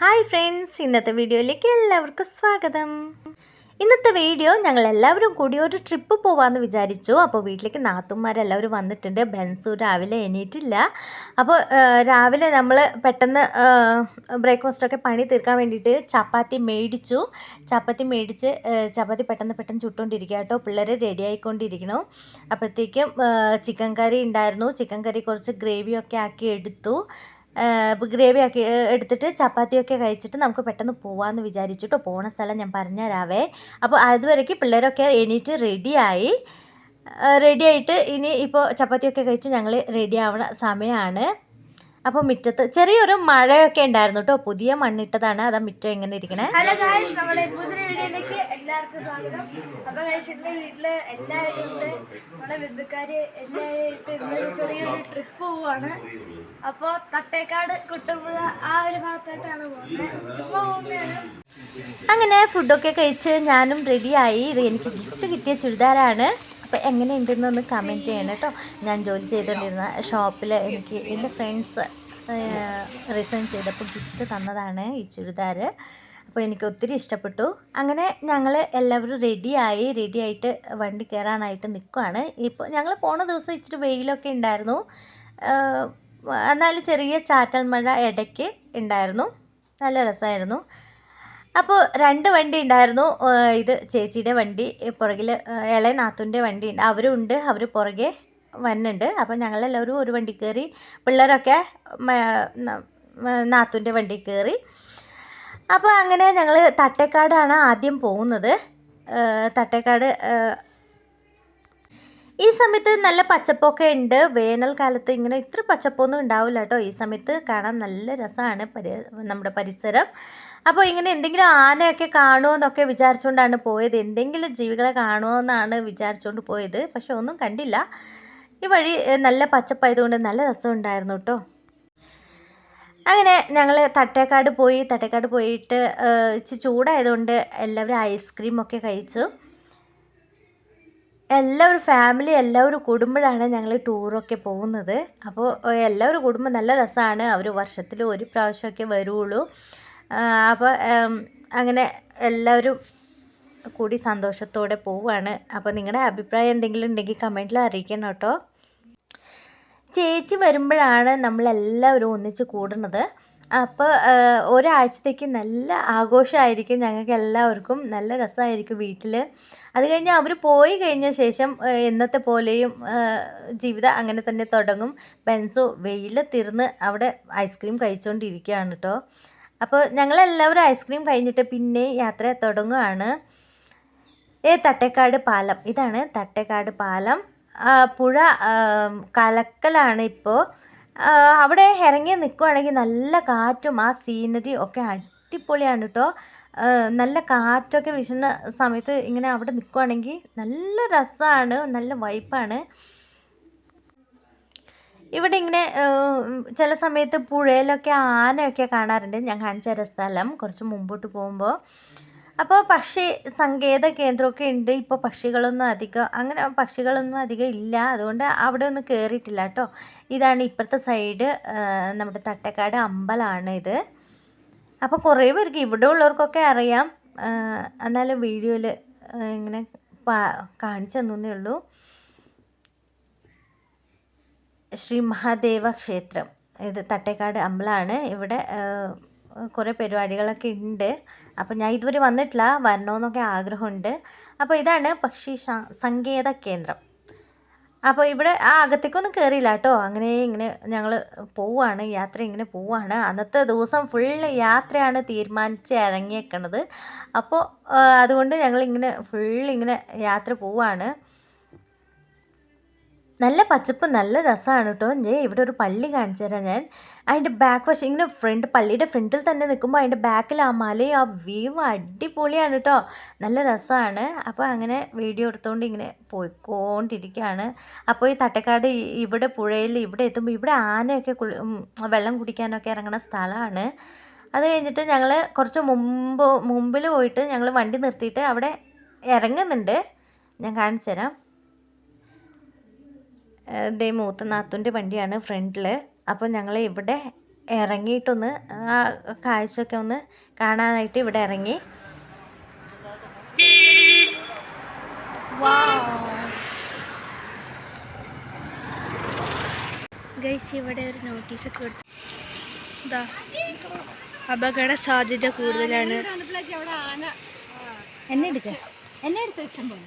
Hi friends ഇന്നത്തെ വീഡിയോയിലേക്ക് എല്ലാവർക്കും സ്വാഗതം. ഇന്നത്തെ വീഡിയോ ഞങ്ങൾ എല്ലാവരും കൂടി ഒരു ട്രിപ്പ് പോകാമെന്ന് വിചാരിച്ചു. അപ്പോൾ വീട്ടിലേക്ക് നാത്തുമാരെല്ലാവരും വന്നിട്ടുണ്ട്. ബെൻസു രാവിലെ എണീറ്റില്ല. അപ്പോൾ രാവിലെ നമ്മൾ പെട്ടെന്ന് ബ്രേക്ക്ഫാസ്റ്റൊക്കെ പണി തീർക്കാൻ വേണ്ടിയിട്ട് ചപ്പാത്തി മേടിച്ചു. ചപ്പാത്തി മേടിച്ച് ചപ്പാത്തി പെട്ടെന്ന് പെട്ടെന്ന് ചുട്ടുകൊണ്ടിരിക്കുക കേട്ടോ. പിള്ളേർ റെഡി ആയിക്കൊണ്ടിരിക്കണം അപ്പോഴത്തേക്കും ചിക്കൻ കറി ഉണ്ടായിരുന്നു. ചിക്കൻ കറി കുറച്ച് ഗ്രേവിയൊക്കെ ആക്കി എടുത്തു. ഗ്രേവി ആക്കി എടുത്തിട്ട് ചപ്പാത്തിയൊക്കെ കഴിച്ചിട്ട് നമുക്ക് പെട്ടെന്ന് പോവാമെന്ന് വിചാരിച്ചിട്ടോ. പോണ സ്ഥലം ഞാൻ പറഞ്ഞുതരാവേ അപ്പോൾ അതുവരേക്ക് പിള്ളേരൊക്കെ എണീറ്റ് റെഡിയായി. റെഡിയായിട്ട് ഇനി ഇപ്പോൾ ചപ്പാത്തിയൊക്കെ കഴിച്ച് ഞങ്ങൾ റെഡി സമയമാണ് അപ്പോൾ മുറ്റത്ത് ചെറിയൊരു മഴയൊക്കെ ഉണ്ടായിരുന്നു കേട്ടോ പുതിയ മണ്ണിട്ടതാണ്. അതാ മുറ്റം എങ്ങനെ ഇരിക്കണേ. ഹലോ ഗായ്സ് നമ്മുടെ പുതിയ വീഡിയോയിലേക്ക് എല്ലാവർക്കും സ്വാഗതം. അപ്പോൾ ഗായ്സ് ഇന്ന് വീട്ടിൽ എല്ലാവരും ഉണ്ട്. നമ്മുടെ ബന്ധുക്കാര് എല്ലാവരുമായിട്ട് ഇന്ന് ചെറിയൊരു ട്രിപ്പ് പോവാണ് അപ്പോൾ തട്ടേക്കാട് കുട്ടമ്പുഴ ആ ഒരു ഭാഗത്തായിട്ടാണ് പോകുന്നത്. പോകുന്നതാണ്. അങ്ങനെ ഫുഡൊക്കെ കഴിച്ച് ഞാനും റെഡിയായി ഇത് എനിക്ക് ഗിഫ്റ്റ് കിട്ടിയ ചുരിദാറാണ്. അപ്പോൾ എങ്ങനെയുണ്ടെന്നൊന്ന് കമന്റ് ചെയ്യണം കേട്ടോ. ഞാൻ ജോലി ചെയ്തുകൊണ്ടിരുന്ന ഷോപ്പിൽ എനിക്ക് എന്റെ ഫ്രണ്ട്സ് റിസൈൻ ചെയ്തപ്പോൾ ഗിഫ്റ്റ് തന്നതാണ് ഈ ചുരിദാർ. അപ്പോൾ എനിക്ക് ഒത്തിരി ഇഷ്ടപ്പെട്ടു. അങ്ങനെ ഞങ്ങൾ എല്ലാവരും റെഡിയായി റെഡിയായിട്ട് വണ്ടി കയറാനായിട്ട് നിൽക്കുവാണ് ഇപ്പോൾ ഞങ്ങൾ പോണ ദിവസം ഇച്ചിരി വെയിലൊക്കെ ഉണ്ടായിരുന്നു എന്നാൽ ചെറിയ ചാറ്റൽ മഴ ഇടയ്ക്ക് ഉണ്ടായിരുന്നു നല്ല രസമായിരുന്നു അപ്പോൾ രണ്ട് വണ്ടി ഉണ്ടായിരുന്നു. ഇത് ചേച്ചിയുടെ വണ്ടി പുറകിൽ ഇളയ നാത്തുന്റെ വണ്ടി ഉണ്ട്. അവരും ഉണ്ട്. അവർ പുറകെ വരുന്നുണ്ട് അപ്പോൾ ഞങ്ങളെല്ലാവരും ഒരു വണ്ടി കയറി പിള്ളേരൊക്കെ നാത്തുന്റെ വണ്ടി കയറി. അപ്പോൾ അങ്ങനെ ഞങ്ങൾ തട്ടേക്കാടാണ് ആദ്യം പോകുന്നത്. തട്ടേക്കാട് ഈ സമയത്ത് നല്ല പച്ചപ്പൊക്കെ ഉണ്ട്. വേനൽക്കാലത്ത് ഇങ്ങനെ ഇത്ര പച്ചപ്പൊന്നും ഉണ്ടാവില്ല കേട്ടോ. ഈ സമയത്ത് കാണാൻ നല്ല രസമാണ് നമ്മുടെ പരിസരം. അപ്പോൾ ഇങ്ങനെ എന്തെങ്കിലും ആനയൊക്കെ കാണുമോ എന്നൊക്കെ വിചാരിച്ചുകൊണ്ടാണ് പോയത്. എന്തെങ്കിലും ജീവികളെ കാണുമോ എന്നാണ് വിചാരിച്ചുകൊണ്ട് പോയത്. പക്ഷെ ഒന്നും കണ്ടില്ല. ഈ വഴി നല്ല പച്ചപ്പായതുകൊണ്ട് നല്ല രസമുണ്ടായിരുന്നു കേട്ടോ അങ്ങനെ ഞങ്ങൾ തട്ടേക്കാട് പോയി. തട്ടേക്കാട് പോയിട്ട് ഇച്ചിരി ചൂടായതുകൊണ്ട് എല്ലാവരും ഐസ്ക്രീം ഒക്കെ കഴിച്ചു. എല്ലാവരും ഫാമിലി എല്ലാവരും കുടുംബമാണ് ഞങ്ങൾ ടൂറൊക്കെ പോകുന്നത്. അപ്പോൾ എല്ലാവരും കുടുംബം നല്ല രസമാണ് അവർ വർഷത്തിൽ ഒരു പ്രാവശ്യമൊക്കെ വരുള്ളൂ അപ്പോൾ അങ്ങനെ എല്ലാവരും കൂടി സന്തോഷത്തോടെ പോവുകയാണ് അപ്പോൾ നിങ്ങളുടെ അഭിപ്രായം എന്തെങ്കിലും ഉണ്ടെങ്കിൽ കമന്റിൽ അറിയിക്കണം കേട്ടോ. ചേച്ചി വരുമ്പോഴാണ് നമ്മളെല്ലാവരും ഒന്നിച്ച് കൂടുന്നത്. അപ്പോൾ ഒരാഴ്ചത്തേക്ക് നല്ല ആഘോഷമായിരിക്കും ഞങ്ങൾക്ക് എല്ലാവർക്കും. നല്ല രസമായിരിക്കും വീട്ടിൽ അത് കഴിഞ്ഞ് അവർ പോയി കഴിഞ്ഞ ശേഷം എന്നത്തെ പോലെയും ജീവിതം അങ്ങനെ തന്നെ തുടങ്ങും. ബെൻസു വെയിലത്തിരുന്ന് അവിടെ ഐസ്ക്രീം കഴിച്ചുകൊണ്ടിരിക്കുകയാണ് കേട്ടോ. അപ്പോൾ ഞങ്ങളെല്ലാവരും ഐസ്ക്രീം കഴിഞ്ഞിട്ട് പിന്നെ യാത്ര തുടങ്ങുകയാണ് ഏ തട്ടേക്കാട് പാലം. ഇതാണ് തട്ടേക്കാട് പാലം. പുഴ കലക്കലാണ് ഇപ്പോൾ അവിടെ ഇറങ്ങി നിൽക്കുവാണെങ്കിൽ നല്ല കാറ്റും ആ സീനറി ഒക്കെ അടിപൊളിയാണ് കേട്ടോ നല്ല കാറ്റൊക്കെ വീശുന്ന സമയത്ത് ഇങ്ങനെ അവിടെ നിൽക്കുവാണെങ്കിൽ നല്ല രസമാണ് നല്ല വൈപ്പാണ് ഇവിടെ ഇങ്ങനെ ചില സമയത്ത് പുഴയിലൊക്കെ ആനയൊക്കെ കാണാറുണ്ട്. ഞാൻ കാണിച്ച തരാം സ്ഥലം. കുറച്ച് മുമ്പോട്ട് പോകുമ്പോൾ. അപ്പോൾ പക്ഷി സങ്കേത കേന്ദ്രമൊക്കെ ഉണ്ട്. ഇപ്പോൾ പക്ഷികളൊന്നും അധികം അങ്ങനെ പക്ഷികളൊന്നും അധികം ഇല്ല. അതുകൊണ്ട് അവിടെ ഒന്നും കയറിയിട്ടില്ല കേട്ടോ. ഇതാണ് ഇപ്പുറത്തെ സൈഡ് നമ്മുടെ തട്ടക്കാട് അമ്പലമാണ് ഇത്. അപ്പോൾ കുറേ പേർക്ക് ഇവിടെ ഉള്ളവർക്കൊക്കെ അറിയാം. എന്നാലും വീഡിയോയിൽ ഇങ്ങനെ കാണിച്ചു തന്നേ ഉള്ളൂ. ശ്രീ മഹാദേവ ക്ഷേത്രം. ഇത് തട്ടേക്കാട് അമ്പലമാണ്. ഇവിടെ കുറേ പരിപാടികളൊക്കെ ഉണ്ട്. അപ്പോൾ ഞാൻ ഇതുവരെ വന്നിട്ടില്ല. വരണമെന്നൊക്കെ ആഗ്രഹമുണ്ട്. അപ്പോൾ ഇതാണ് പക്ഷി സങ്കേത കേന്ദ്രം. അപ്പോൾ ഇവിടെ ആ അകത്തേക്കൊന്നും കയറിയില്ല കേട്ടോ. അങ്ങനെ ഇങ്ങനെ ഞങ്ങൾ പോവാണ്. യാത്ര ഇങ്ങനെ പോവാണ്. അന്നത്തെ ദിവസം ഫുള്ള് യാത്രയാണ് തീരുമാനിച്ച് ഇറങ്ങിയേക്കണത്. അപ്പോൾ അതുകൊണ്ട് ഞങ്ങൾ ഇങ്ങനെ ഫുള്ള് ഇങ്ങനെ യാത്ര പോവാണ്. നല്ല പച്ചപ്പ് നല്ല രസമാണ് കേട്ടോ ഞാൻ ഇവിടെ ഒരു പള്ളി കാണിച്ചു തരാം ഞാൻ. അതിന്റെ ബാക്ക് വശം ഇങ്ങനെ ഫ്രണ്ട് പള്ളിയുടെ ഫ്രണ്ടിൽ തന്നെ നിൽക്കുമ്പോൾ അതിന്റെ ബാക്കിൽ ആ മലയും ആ വ്യൂ അടിപൊളിയാണ് കേട്ടോ നല്ല രസമാണ് അപ്പോൾ അങ്ങനെ വീഡിയോ എടുത്തുകൊണ്ട് ഇങ്ങനെ പോയിക്കൊണ്ടിരിക്കുകയാണ് അപ്പോൾ ഈ തട്ടക്കാട് ഇവിടെ പുഴയിൽ ഇവിടെ എത്തുമ്പോൾ ഇവിടെ ആനയൊക്കെ വെള്ളം കുടിക്കാനൊക്കെ ഇറങ്ങുന്ന സ്ഥലമാണ് അത് കഴിഞ്ഞിട്ട് ഞങ്ങൾ കുറച്ച് മുമ്പ് മുമ്പിൽ പോയിട്ട് ഞങ്ങൾ വണ്ടി നിർത്തിയിട്ട് അവിടെ ഇറങ്ങുന്നുണ്ട്. ഞാൻ കാണിച്ചു തരാം. ദേ മൂത്ത നാത്തൂന്റെ വണ്ടിയാണ് ഫ്രണ്ടിൽ അപ്പോൾ ഞങ്ങൾ ഇവിടെ ഇറങ്ങിയിട്ടൊന്ന് ആ കാഴ്ചയൊക്കെ ഒന്ന് കാണാനായിട്ട് ഇവിടെ ഇറങ്ങി. ഗൈസ് ഇവിടെ ഒരു നോട്ടീസ് ഒക്കെ കൊടുത്തു. ഇതാ അപകട സാധ്യത കൂടുതലാണ്. എന്നെ എടുക്ക. എന്നെ എടുത്ത് ഇഷ്ടം പോലെ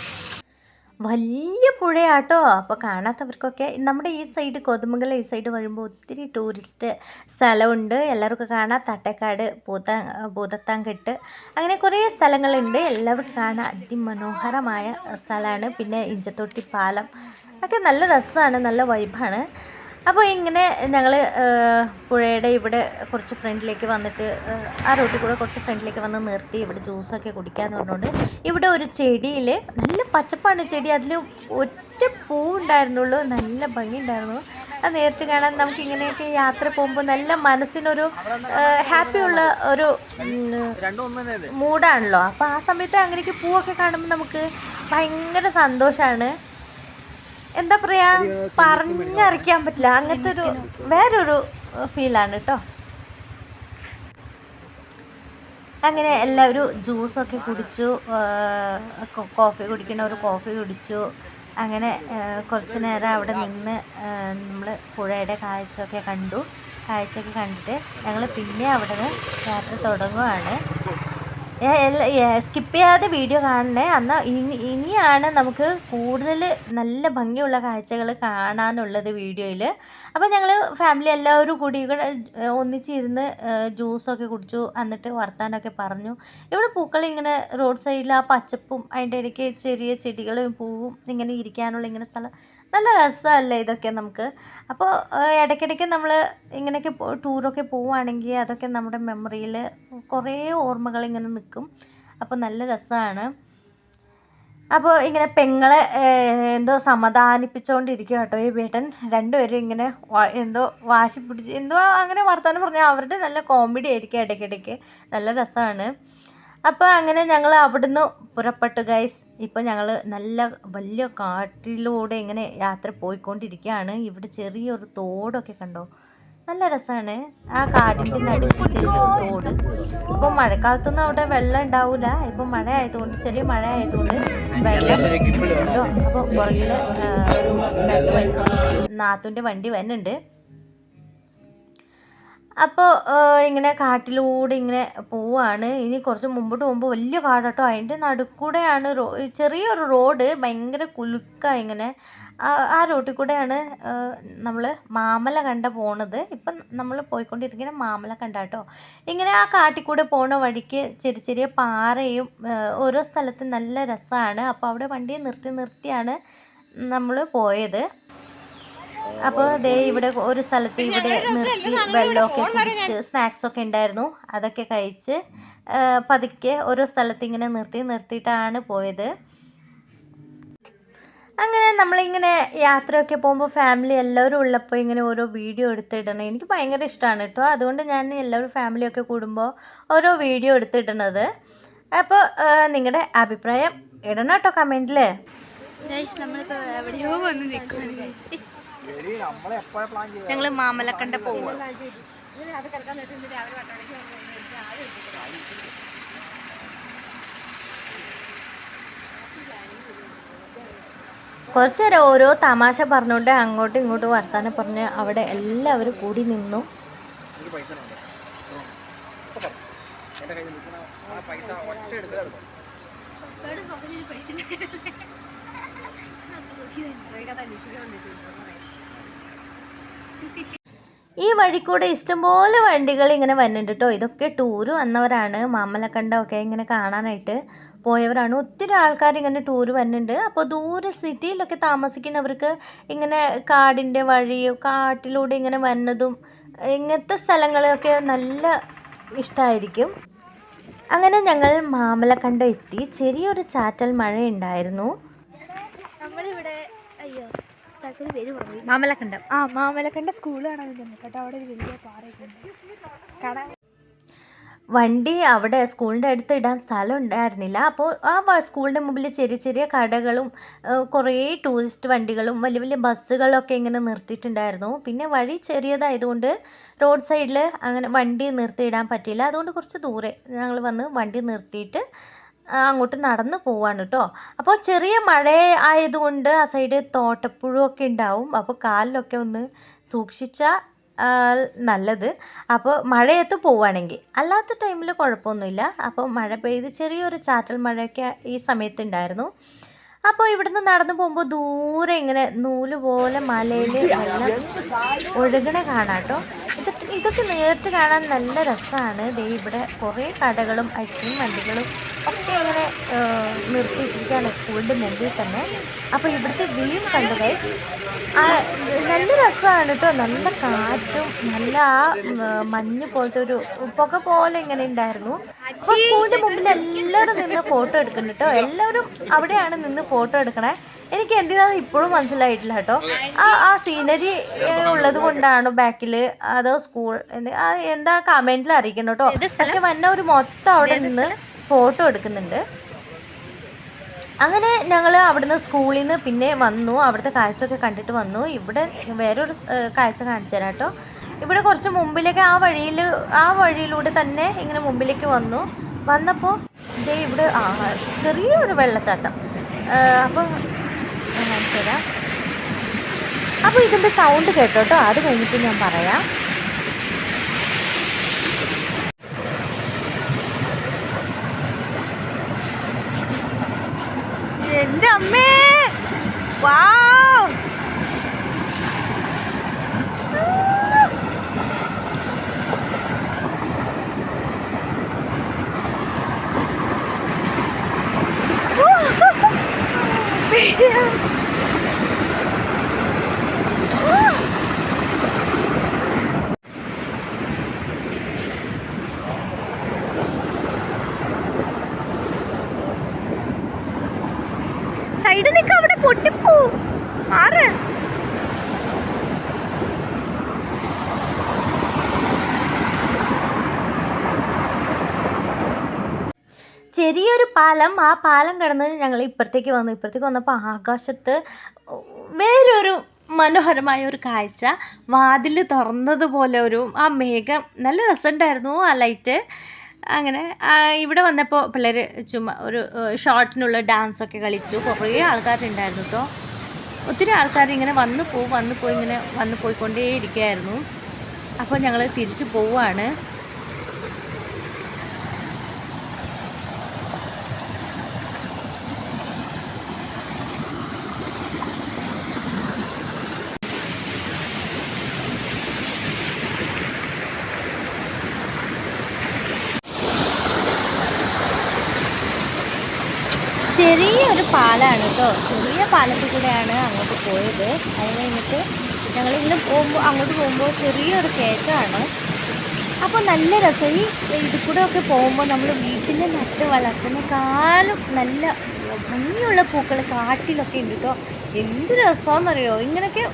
വലിയ പുഴയാട്ടോ. അപ്പോൾ കാണാത്തവർക്കൊക്കെ നമ്മുടെ ഈ സൈഡ് കൊതുമ്പുകളെ ഈ സൈഡ് വരുമ്പോൾ ഒത്തിരി ടൂറിസ്റ്റ് സ്ഥലമുണ്ട്. എല്ലാവർക്കും കാണാം. തട്ടേക്കാട് പൂത്ത പൂതത്താങ്കെട്ട്. അങ്ങനെ കുറേ സ്ഥലങ്ങളുണ്ട്. എല്ലാവർക്കും കാണാൻ അതിമനോഹരമായ സ്ഥലമാണ്. പിന്നെ ഇഞ്ചത്തൊട്ടി പാലം. ഒക്കെ നല്ല രസമാണ്. നല്ല വൈബാണ്. അപ്പോൾ ഇങ്ങനെ ഞങ്ങൾ പുഴയുടെ ഇവിടെ കുറച്ച് ഫ്രണ്ടിലേക്ക് വന്നിട്ട് ആ, റോട്ടിൽ കൂടെ കുറച്ച് ഫ്രണ്ടിലേക്ക് വന്ന് നിർത്തി ഇവിടെ ജ്യൂസൊക്കെ കുടിക്കാമെന്ന് പറഞ്ഞുകൊണ്ട് ഇവിടെ ഒരു ചെടിയിൽ നല്ല പച്ചപ്പാണ് ചെടി. അതിൽ ഒറ്റ പൂ ഉണ്ടായിരുന്നുള്ളൂ നല്ല ഭംഗി ഉണ്ടായിരുന്നു അത് നേരിട്ട് കാണാൻ നമുക്ക് ഇങ്ങനെയൊക്കെ യാത്ര പോകുമ്പോൾ നല്ല മനസ്സിനൊരു ഹാപ്പി ഉള്ള ഒരു മൂഡാണല്ലോ. അപ്പോൾ ആ സമയത്ത് അങ്ങനെയൊക്കെ പൂവൊക്കെ കാണുമ്പോൾ നമുക്ക് ഭയങ്കര സന്തോഷമാണ് എന്താ പറയാ പറഞ്ഞറിയിക്കാൻ പറ്റില്ല. അങ്ങനത്തെ ഒരു വേറൊരു ഫീലാണ് കേട്ടോ അങ്ങനെ എല്ലാവരും ജ്യൂസൊക്കെ കുടിച്ചു കോഫി കുടിക്കണവർ കോഫി കുടിച്ചു. അങ്ങനെ കുറച്ച് നേരം അവിടെ നിന്ന് നമ്മൾ പുഴയുടെ കാഴ്ചയൊക്കെ കണ്ടു. കാഴ്ചയൊക്കെ കണ്ടിട്ട് ഞങ്ങൾ പിന്നെ അവിടെ നിന്ന് യാത്ര തുടങ്ങുവാണ്. സ്കിപ്പ് ചെയ്യാതെ വീഡിയോ കാണണേ. എന്നാൽ ഇനി ഇനിയാണ് നമുക്ക് കൂടുതൽ നല്ല ഭംഗിയുള്ള കാഴ്ചകൾ കാണാനുള്ളത് വീഡിയോയിൽ അപ്പോൾ ഞങ്ങൾ ഫാമിലി എല്ലാവരും കൂടി ഇവിടെ ഒന്നിച്ചിരുന്ന് ജ്യൂസൊക്കെ കുടിച്ചു എന്നിട്ട് വർത്താനമൊക്കെ പറഞ്ഞു. ഇവിടെ പൂക്കൾ ഇങ്ങനെ റോഡ് സൈഡിൽ ആ പച്ചപ്പും അതിന്റെ ഇടയ്ക്ക് ചെറിയ ചെടികളും പൂവും ഇങ്ങനെ ഇരിക്കാനുള്ള ഇങ്ങനെ സ്ഥലം. നല്ല രസമല്ലേ ഇതൊക്കെ നമുക്ക്. അപ്പോൾ ഇടയ്ക്കിടയ്ക്ക് നമ്മൾ ഇങ്ങനെയൊക്കെ ടൂറൊക്കെ പോവുകയാണെങ്കിൽ അതൊക്കെ നമ്മുടെ മെമ്മറിയിൽ കുറേ ഓർമ്മകൾ ഇങ്ങനെ നിൽക്കും. അപ്പോൾ നല്ല രസമാണ്. അപ്പോൾ ഇങ്ങനെ പെങ്ങളെ എന്തോ സമാധാനിപ്പിച്ചുകൊണ്ടിരിക്കുക കേട്ടോ ഈ ബേട്ടൻ. രണ്ടുപേരും ഇങ്ങനെ എന്തോ വാശി പിടിച്ച് എന്തോ അങ്ങനെ വർത്തമാനം പറഞ്ഞാൽ അവരുടെ നല്ല കോമഡി ആയിരിക്കും ഇടയ്ക്കിടയ്ക്ക്. നല്ല രസമാണ്. അപ്പോൾ അങ്ങനെ ഞങ്ങൾ അവിടുന്ന് പുറപ്പെട്ടു ഗൈസ് ഇപ്പോൾ ഞങ്ങൾ നല്ല വലിയ കാട്ടിലൂടെ ഇങ്ങനെ യാത്ര പോയിക്കൊണ്ടിരിക്കുകയാണ്. ഇവിടെ ചെറിയൊരു തോടൊക്കെ കണ്ടോ? നല്ല രസമാണ് ആ കാടിന്റെ നടുക്ക് ചെറിയൊരു തോട്. ഇപ്പോൾ മഴക്കാലത്തൊന്നും അവിടെ വെള്ളം ഉണ്ടാവില്ല ഇപ്പോൾ മഴ ആയതുകൊണ്ട് ചെറിയ മഴ ആയതുകൊണ്ട് വെള്ളം ഉണ്ടോ അപ്പോൾ പുറകിൽ നാത്തുന്റെ വണ്ടി വരുന്നുണ്ട്. അപ്പോൾ ഇങ്ങനെ കാട്ടിലൂടെ ഇങ്ങനെ പോവാണ്. ഇനി കുറച്ച് മുമ്പോട്ട് പോകുമ്പോൾ വലിയ കാടാട്ടോ. അതിന്റെ നടുക്കൂടെയാണ് റോ ചെറിയൊരു റോഡ് ഭയങ്കര കുലുക്ക ഇങ്ങനെ. ആ- റോട്ടിൽ കൂടെയാണ് നമ്മൾ മാമല കണ്ട പോണത്. ഇപ്പം നമ്മൾ പോയിക്കൊണ്ടിരിക്കുന്ന മാമല കണ്ട കേട്ടോ ഇങ്ങനെ ആ കാട്ടിൽ കൂടെ പോണ വഴിക്ക് ചെറിയ ചെറിയ പാറയും ഓരോ സ്ഥലത്തും നല്ല രസമാണ് അപ്പോൾ അവിടെ വണ്ടി നിർത്തി നിർത്തിയാണ് നമ്മൾ പോയത്. അപ്പോൾ ദേ ഇവിടെ ഒരു സ്ഥലത്ത് ഇവിടെ നിർത്തി വെള്ളമൊക്കെ കുടിച്ച് സ്നാക്സ് ഒക്കെ ഉണ്ടായിരുന്നു. അതൊക്കെ കഴിച്ച് പതുക്കെ ഓരോ സ്ഥലത്ത് ഇങ്ങനെ നിർത്തി നിർത്തിയിട്ടാണ് പോയത്. അങ്ങനെ നമ്മളിങ്ങനെ യാത്രയൊക്കെ പോകുമ്പോൾ ഫാമിലി എല്ലാവരും ഉള്ളപ്പോൾ ഇങ്ങനെ ഓരോ വീഡിയോ എടുത്തിടണം. എനിക്ക് ഭയങ്കര ഇഷ്ടമാണ് കേട്ടോ. അതുകൊണ്ട് ഞാൻ എല്ലാവരും ഫാമിലിയൊക്കെ കൂടുമ്പോൾ ഓരോ വീഡിയോ എടുത്തിടണത്. അപ്പോൾ നിങ്ങളുടെ അഭിപ്രായം ഇടണം കേട്ടോ കമന്റിൽ നമ്മളിപ്പോൾ നമ്മളിപ്പോ എവിടെയോ വന്ന് നിൽക്കുകയാണ് ഞങ്ങൾ മാമലക്കണ്ട പോവുക കുറച്ച് നേരം ഓരോ തമാശ പറഞ്ഞുകൊണ്ട് അങ്ങോട്ടും ഇങ്ങോട്ടും വർത്താനം പറഞ്ഞ് അവിടെ എല്ലാവരും കൂടി നിന്നു. ഈ വഴിക്കൂടെ കൂടെ ഇഷ്ടംപോലെ വണ്ടികൾ ഇങ്ങനെ വരുന്നുണ്ട് കേട്ടോ ഇതൊക്കെ ടൂറ് വന്നവരാണ്. മാമലക്കണ്ടമൊക്കെ ഇങ്ങനെ കാണാനായിട്ട് പോയവരാണ്. ഒത്തിരി ആൾക്കാർ ഇങ്ങനെ ടൂറ് വരുന്നുണ്ട്. അപ്പോൾ ദൂരെ സിറ്റിയിലൊക്കെ താമസിക്കുന്നവർക്ക് ഇങ്ങനെ കാടിന്റെ വഴിയോ കാട്ടിലൂടെ ഇങ്ങനെ വരുന്നതും ഇങ്ങനത്തെ സ്ഥലങ്ങളൊക്കെ നല്ല ഇഷ്ടമായിരിക്കും അങ്ങനെ ഞങ്ങൾ മാമലക്കണ്ടം എത്തി ചെറിയൊരു ചാറ്റൽ മഴ ഉണ്ടായിരുന്നു സ്ഥലത്തിന് പേര് പറഞ്ഞു? മാമലക്കണ്ടം ആ മാമലക്കണ്ട സ്കൂൾ കാണാൻ വേണ്ടി കേട്ടോ. അവിടെ ഒരു വലിയ പാറയൊക്കെ ഉണ്ട്. കാണാൻ വണ്ടി അവിടെ സ്കൂളിന്റെ അടുത്ത് ഇടാൻ സ്ഥലം ഉണ്ടായിരുന്നില്ല. അപ്പോൾ ആ സ്കൂളിന്റെ മുമ്പിൽ ചെറിയ ചെറിയ കടകളും കുറേ ടൂറിസ്റ്റ് വണ്ടികളും വലിയ വലിയ ബസ്സുകളൊക്കെ ഇങ്ങനെ നിർത്തിയിട്ടുണ്ടായിരുന്നു. പിന്നെ വഴി ചെറിയതായതുകൊണ്ട് റോഡ് സൈഡിൽ അങ്ങനെ വണ്ടി നിർത്തിയിടാൻ പറ്റിയില്ല. അതുകൊണ്ട് കുറച്ച് ദൂരെ ഞങ്ങൾ വന്ന് വണ്ടി നിർത്തിയിട്ട് അങ്ങോട്ട് നടന്നു പോവാണ് കേട്ടോ അപ്പോൾ ചെറിയ മഴ ആയതുകൊണ്ട് ആ സൈഡ് തോട്ടപ്പുഴയൊക്കെ ഉണ്ടാവും അപ്പോൾ കാലിലൊക്കെ ഒന്ന് സൂക്ഷിച്ചാൽ നല്ലത്. അപ്പോൾ മഴയത്ത് പോവുകയാണെങ്കിൽ അല്ലാത്ത ടൈമിൽ കുഴപ്പമൊന്നുമില്ല അപ്പോൾ മഴ പെയ്ത് ചെറിയൊരു ചാറ്റൽ മഴയൊക്കെ ഈ സമയത്ത് ഉണ്ടായിരുന്നു അപ്പോൾ ഇവിടുന്ന് നടന്നു പോകുമ്പോൾ ദൂരെ ഇങ്ങനെ നൂൽ പോലെ മലയിൽ വെള്ളം ഒഴുകണ കാണാം കേട്ടോ ഇതൊക്കെ നേരിട്ട് കാണാൻ നല്ല രസമാണ് ദേ ഇവിടെ കുറേ കടകളും ഐസ്ക്രീം വണ്ടികളും ഒക്കെ ഇങ്ങനെ നിർത്തിയിട്ടിരിക്കുകയാണ് സ്കൂളിന്റെ മുമ്പിൽ തന്നെ. അപ്പോൾ ഇവിടുത്തെ വ്യൂ കണ്ടു ഗൈസ് ആ നല്ല രസമാണ് കേട്ടോ നല്ല കാറ്റും നല്ല ആ മഞ്ഞ് പോലത്തെ ഒരു പുക പോലെ ഇങ്ങനെ ഉണ്ടായിരുന്നു അപ്പോൾ സ്കൂളിന്റെ മുമ്പിൽ എല്ലാവരും നിന്ന് ഫോട്ടോ എടുക്കുന്നുണ്ട് കേട്ടോ എല്ലാവരും അവിടെയാണ് നിന്ന് ഫോട്ടോ എടുക്കണേ. എനിക്ക് എന്തിനാന്ന് ഇപ്പോഴും മനസ്സിലായിട്ടില്ല കേട്ടോ. ആ ആ സീനറി ഉള്ളത് കൊണ്ടാണ് ബാക്കിൽ അതോ സ്കൂൾ എന്ത്- എന്താ കമന്റിൽ അറിയിക്കണം കേട്ടോ. പക്ഷെ വന്ന ഒരു മൊത്തം അവിടെ നിന്ന് ഫോട്ടോ എടുക്കുന്നുണ്ട്. അങ്ങനെ ഞങ്ങൾ അവിടുന്ന് സ്കൂളിൽ നിന്ന് പിന്നെ വന്നു. അവിടുത്തെ കാഴ്ചയൊക്കെ കണ്ടിട്ട് വന്നു. ഇവിടെ വേറൊരു കാഴ്ച കാണിച്ചു തരാം കേട്ടോ. ഇവിടെ കുറച്ച് മുമ്പിലേക്ക് ആ വഴിയിൽ ആ വഴിയിലൂടെ തന്നെ ഇങ്ങനെ മുമ്പിലേക്ക് വന്നു. വന്നപ്പോൾ ഇതേ ഇവിടെ ആ ചെറിയൊരു വെള്ളച്ചാട്ടം. അപ്പോൾ ഞാൻ തരാം. അപ്പോൾ ഇതിന്റെ സൗണ്ട് കേട്ടോ കേട്ടോ അത് കഴിഞ്ഞിട്ട് ഞാൻ പറയാം. എന്റെ അമ്മേ! വാവ് സൈഡിൽ നിൽക്ക അവിടെ പൊട്ടിപ്പോ മാറ് ചെറിയൊരു പാലം ആ പാലം കടന്ന് ഞങ്ങൾ ഇപ്പുറത്തേക്ക് വന്നു. ഇപ്പുറത്തേക്ക് വന്നപ്പോൾ ആകാശത്ത് വേറൊരു മനോഹരമായ ഒരു കാഴ്ച. വാതിൽ തുറന്നതുപോലെ ഒരു ആ മേഘം നല്ല രസമുണ്ടായിരുന്നു ആ ലൈറ്റ് അങ്ങനെ ഇവിടെ വന്നപ്പോൾ പിള്ളേർ ചുമ്മാ ഒരു ഷോർട്ടിനുള്ള ഡാൻസൊക്കെ കളിച്ചു. കുറേ ആൾക്കാരുണ്ടായിരുന്നു കേട്ടോ ഒത്തിരി ആൾക്കാർ ഇങ്ങനെ വന്നു പോവും വന്നു പോയി ഇങ്ങനെ വന്നു പോയിക്കൊണ്ടേയിരിക്കുകയായിരുന്നു. അപ്പോൾ ഞങ്ങൾ തിരിച്ചു പോവുകയാണ്. ചെറിയൊരു പാലാണ് കേട്ടോ. ചെറിയ പാലത്തിൽ കൂടെയാണ് അങ്ങോട്ട് പോയത്. അത് കഴിഞ്ഞിട്ട് ഞങ്ങൾ ഇങ്ങനെ പോകുമ്പോൾ അങ്ങോട്ട് പോകുമ്പോൾ ചെറിയൊരു കയറ്റമാണ് അപ്പോൾ നല്ല രസം. ഈ ഇതിൽ കൂടെ ഒക്കെ പോകുമ്പോൾ നമ്മൾ വീട്ടിൽ നട്ട് വളർത്തുന്ന കാലം നല്ല ഭംഗിയുള്ള പൂക്കൾ കാട്ടിലൊക്കെ ഉണ്ട് കേട്ടോ. എന്ത് രസമാണെന്നറിയോ? ഇങ്ങനെയൊക്കെ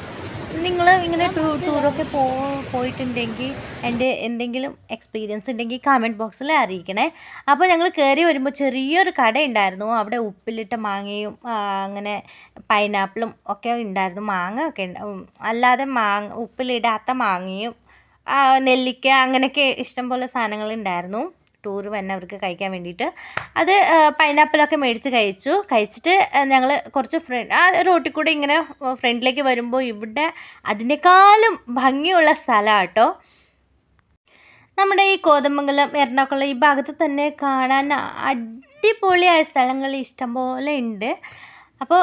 നിങ്ങൾ ഇങ്ങനെ ടൂ ടൂറൊക്കെ പോ പോയിട്ടുണ്ടെങ്കിൽ എന്റെ എന്തെങ്കിലും എക്സ്പീരിയൻസ് ഉണ്ടെങ്കിൽ കമന്റ് ബോക്സിൽ അറിയിക്കണേ. അപ്പോൾ ഞങ്ങൾ കയറി വരുമ്പോൾ ചെറിയൊരു കട ഉണ്ടായിരുന്നു അവിടെ ഉപ്പിലിട്ട മാങ്ങയും അങ്ങനെ പൈനാപ്പിളും ഒക്കെ ഉണ്ടായിരുന്നു. മാങ്ങ ഒക്കെ അല്ലാതെ മാങ്ങ ഉപ്പിലിടാത്ത മാങ്ങയും നെല്ലിക്ക അങ്ങനെയൊക്കെ ഇഷ്ടംപോലെ സാധനങ്ങൾ ഉണ്ടായിരുന്നു ടൂർ വന്നവർക്ക് കഴിക്കാൻ വേണ്ടിയിട്ട്. അത് പൈനാപ്പിളൊക്കെ മേടിച്ച് കഴിച്ചു. കഴിച്ചിട്ട് ഞങ്ങൾ കുറച്ച് ഫ്രണ്ട് ആ റോട്ടിൽ കൂടെ ഇങ്ങനെ ഫ്രണ്ടിലേക്ക് വരുമ്പോൾ ഇവിടെ അതിനേക്കാളും ഭംഗിയുള്ള സ്ഥലമാണ് നമ്മുടെ ഈ കോതമംഗലം എറണാകുളം ഈ ഭാഗത്ത് തന്നെ കാണാൻ അടിപൊളിയായ സ്ഥലങ്ങൾ ഇഷ്ടംപോലെ ഉണ്ട്. അപ്പോൾ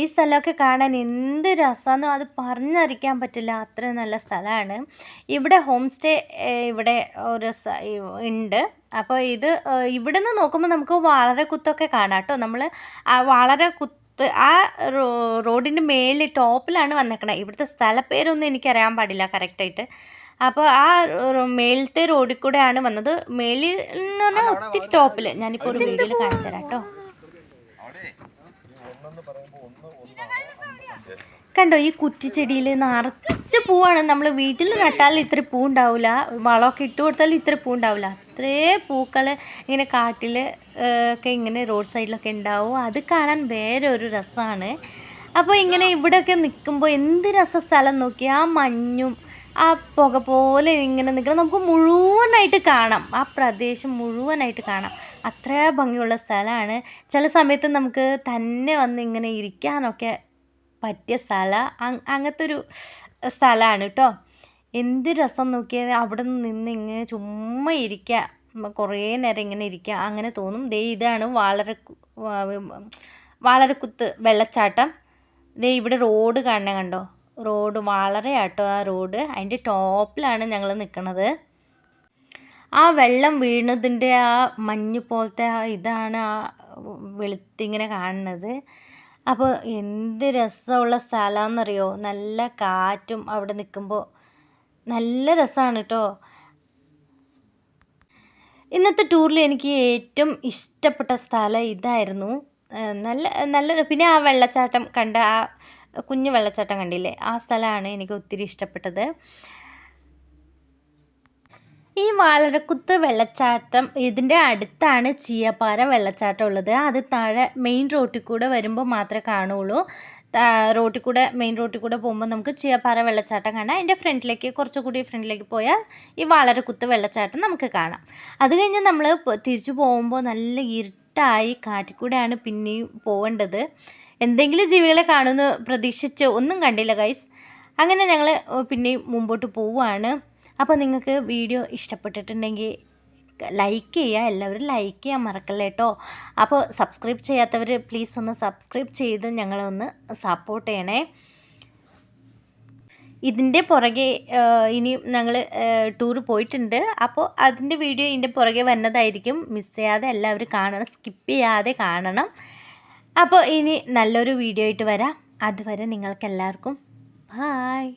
ഈ സ്ഥലമൊക്കെ കാണാൻ എന്ത് രസമാണെന്ന് അത് പറഞ്ഞറിയിക്കാൻ പറ്റില്ല. അത്രയും നല്ല സ്ഥലമാണ്. ഇവിടെ ഹോം സ്റ്റേ ഇവിടെ ഒരു ഉണ്ട്. അപ്പോൾ ഇത് ഇവിടുന്ന് ഇവിടെ നിന്ന് നോക്കുമ്പോൾ നമുക്ക് വളരെ കുത്തൊക്കെ കാണാം കേട്ടോ. നമ്മൾ വളരെ കുത്ത് ആ റോ റോഡിന്റെ മേളിൽ ടോപ്പിലാണ് വന്നേക്കണത് ഇവിടുത്തെ സ്ഥലപ്പേരൊന്നും എനിക്കറിയാൻ പാടില്ല കറക്റ്റായിട്ട്. അപ്പോൾ ആ മേളത്തെ റോഡിൽ കൂടെയാണ് വന്നത്. മേളിൽ എന്ന് പറഞ്ഞാൽ ഒത്തിരി ടോപ്പിൽ ഞാനിപ്പോൾ ഒരു വീഡിയോയിൽ കാണിച്ചു തരാം കേട്ടോ. കണ്ടോ ഈ കുറ്റിച്ചെടിയിൽ നിറച്ച് പൂവാണ്. നമ്മൾ വീട്ടിൽ നട്ടാൽ ഇത്ര പൂ ഉണ്ടാവില്ല വളമൊക്കെ ഇട്ട് കൊടുത്താൽ ഇത്ര പൂ ഉണ്ടാവില്ല അത്രേ പൂക്കൾ ഇങ്ങനെ കാട്ടിൽ ഒക്കെ ഇങ്ങനെ റോഡ് സൈഡിലൊക്കെ ഉണ്ടാവും. അത് കാണാൻ വേറെ ഒരു രസമാണ് അപ്പോൾ ഇങ്ങനെ ഇവിടെയൊക്കെ നിൽക്കുമ്പോൾ എന്ത് രസ സ്ഥലം നോക്കി ആ മഞ്ഞും ആ പുക പോലെ ഇങ്ങനെ നിൽക്കണം. നമുക്ക് മുഴുവനായിട്ട് കാണാം. ആ പ്രദേശം മുഴുവനായിട്ട് കാണാം. അത്ര ഭംഗിയുള്ള സ്ഥലമാണ്. ചില സമയത്ത് നമുക്ക് തന്നെ വന്ന് ഇങ്ങനെ ഇരിക്കാനൊക്കെ പറ്റിയ സ്ഥലം അങ്ങനത്തെ ഒരു സ്ഥലമാണ് കേട്ടോ എന്ത് രസം നോക്കിയാൽ അവിടെ നിന്ന് ഇങ്ങനെ ചുമ്മാ ഇരിക്കുക കുറേ നേരം ഇങ്ങനെ ഇരിക്കുക അങ്ങനെ തോന്നും. ദേ ഇതാണ് വളരെ വാളരക്കുത്ത് വെള്ളച്ചാട്ടം. ദേ ഇവിടെ റോഡ് കാണണ കണ്ടോ? റോഡ് ആട്ടോ ആ റോഡ്. അതിന്റെ ടോപ്പിലാണ് ഞങ്ങൾ നിൽക്കുന്നത് ആ വെള്ളം വീണതിന്റെ ആ മഞ്ഞ് പോലത്തെ ആ ഇതാണ് ആ വെളുത്തിങ്ങനെ കാണുന്നത്. അപ്പോൾ എന്ത് രസമുള്ള സ്ഥലമാണെന്നറിയോ? നല്ല കാറ്റും അവിടെ നിൽക്കുമ്പോൾ നല്ല രസമാണ് കേട്ടോ. ഇന്നത്തെ ടൂറിൽ എനിക്ക് ഏറ്റവും ഇഷ്ടപ്പെട്ട സ്ഥലം ഇതായിരുന്നു. നല്ല നല്ല പിന്നെ ആ വെള്ളച്ചാട്ടം കണ്ട ആ കുഞ്ഞു വെള്ളച്ചാട്ടം കണ്ടില്ലേ? ആ സ്ഥലമാണ് എനിക്ക് ഒത്തിരി ഇഷ്ടപ്പെട്ടത്. ഈ വാളരക്കുത്ത് വെള്ളച്ചാട്ടം ഇതിന്റെ അടുത്താണ് ചീയപ്പാറ വെള്ളച്ചാട്ടം ഉള്ളത്. അത് താഴെ മെയിൻ റോട്ടിൽ കൂടെ വരുമ്പോൾ മാത്രമേ കാണുള്ളൂ. താ- റോട്ടിൽ കൂടെ മെയിൻ റോട്ടിൽ കൂടെ പോകുമ്പോൾ നമുക്ക് ചീയപ്പാറ വെള്ളച്ചാട്ടം കാണാം. അതിന്റെ ഫ്രണ്ടിലേക്ക് കുറച്ചുകൂടി ഫ്രണ്ടിലേക്ക് പോയാൽ ഈ വാളരക്കുത്ത് വെള്ളച്ചാട്ടം നമുക്ക് കാണാം. അത് കഴിഞ്ഞ് നമ്മൾ തിരിച്ചു പോകുമ്പോൾ നല്ല ഇരുട്ടായി കാട്ടിൽ കൂടെയാണ് പിന്നെയും പോകേണ്ടത് എന്തെങ്കിലും ജീവികളെ കാണുമെന്ന് പ്രതീക്ഷിച്ച് ഒന്നും കണ്ടില്ല ഗൈസ് അങ്ങനെ ഞങ്ങൾ പിന്നെയും മുമ്പോട്ട് പോവുകയാണ് അപ്പോൾ നിങ്ങൾക്ക് വീഡിയോ ഇഷ്ടപ്പെട്ടിട്ടുണ്ടെങ്കിൽ ലൈക്ക് ചെയ്യുക എല്ലാവരും ലൈക്ക് ചെയ്യാൻ മറക്കല്ലേ കേട്ടോ അപ്പോൾ സബ്സ്ക്രൈബ് ചെയ്യാത്തവർ പ്ലീസ് ഒന്ന് സബ്സ്ക്രൈബ് ചെയ്ത് ഞങ്ങളെ ഒന്ന് സപ്പോർട്ട് ചെയ്യണേ. ഇതിന്റെ പുറകെ ഇനി ഞങ്ങൾ ടൂർ പോയിട്ടുണ്ട്. അപ്പോൾ അതിന്റെ വീഡിയോ ഇതിന്റെ പുറകെ വന്നതായിരിക്കും. മിസ് ചെയ്യാതെ എല്ലാവരും കാണണം സ്കിപ്പ് ചെയ്യാതെ കാണണം. അപ്പോൾ ഇനി നല്ലൊരു വീഡിയോ ആയിട്ട് വരാം. അതുവരെ നിങ്ങൾക്കെല്ലാവർക്കും ബായ്